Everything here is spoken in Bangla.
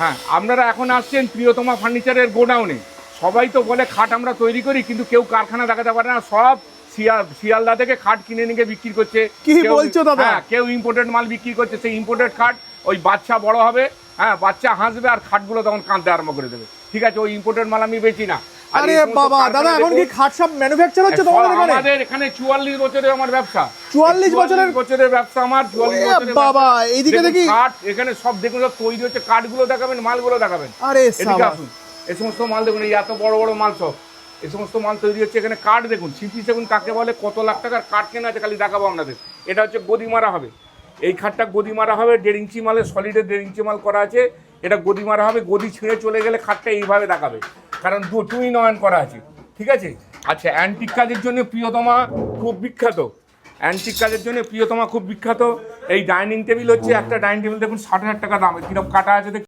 হ্যাঁ আপনারা এখন আসছেন প্রিয়তমা ফার্নিচারের গোডাউনে। সবাই তো বলে খাট আমরা তৈরি করি কিন্তু কেউ কারখানা দেখাতে পারে না। সব শিয়ালদা থেকে খাট কিনে নিয়ে বিক্রি করছে। কি বলছো দাদা? হ্যাঁ কেউ ইম্পোর্টেড মাল বিক্রি করছে। সেই ইম্পোর্টেড খাট ওই বাচ্চা বড় হবে হ্যাঁ বাচ্চা হাসবে আর খাটগুলো তখন কাঁদতে আরম্ভ করে দেবে। ঠিক আছে ওই ইম্পোর্টেড মাল আমি বেচি না। আর আরে বাবা দাদা এখন কি খাট সব ম্যানুফ্যাকচার হচ্ছে তোমাদের এখানে? আমাদের এখানে চুয়াল্লিশ বছরের আমার ব্যবসা। 44 বছরের? বছরের ব্যবসা আমার চুয়াল্লিশ ওরে বছরের বাবা, এইদিকে দেখি। কাঠ এখানে সব দেখুন সব তৈরি হচ্ছে কাঠগুলো দেখাবেন মালগুলো দেখাবেন। আরে এদিকে আসুন এই সমস্ত মাল দেখুন এই এত বড় বড় মাল সব। এই সমস্ত মাল তৈরি হচ্ছে এখানে কাঠ দেখুন সিপি সেগুন কাকে বলে কত লাখ টাকার কাঠ কেনা আছে খালি দেখাবো আপনাদের। এটা হচ্ছে গদি মারা হবে। এই খাটটা গদি মারা হবে দেড় ইঞ্চি মালে সলিডের দেড় ইঞ্চি মাল করা আছে। এটা গদি মারা হবে গদি ছিঁড়ে চলে গেলে খাটটা এইভাবে দেখাবে। কারণ দুটোই নয়ন করা আছে, ঠিক আছে? আচ্ছা অ্যান্টিক কাজের জন্য প্রিয়তমা খুব বিখ্যাত। অ্যান্টিক কাজের জন্য প্রিয়তমা খুব বিখ্যাত। এই ডাইনিং টেবিল হচ্ছে একটা ডাইনিং টেবিল দেখুন, ষাট হাজার টাকা দাম। কীরকম কাটা আছে।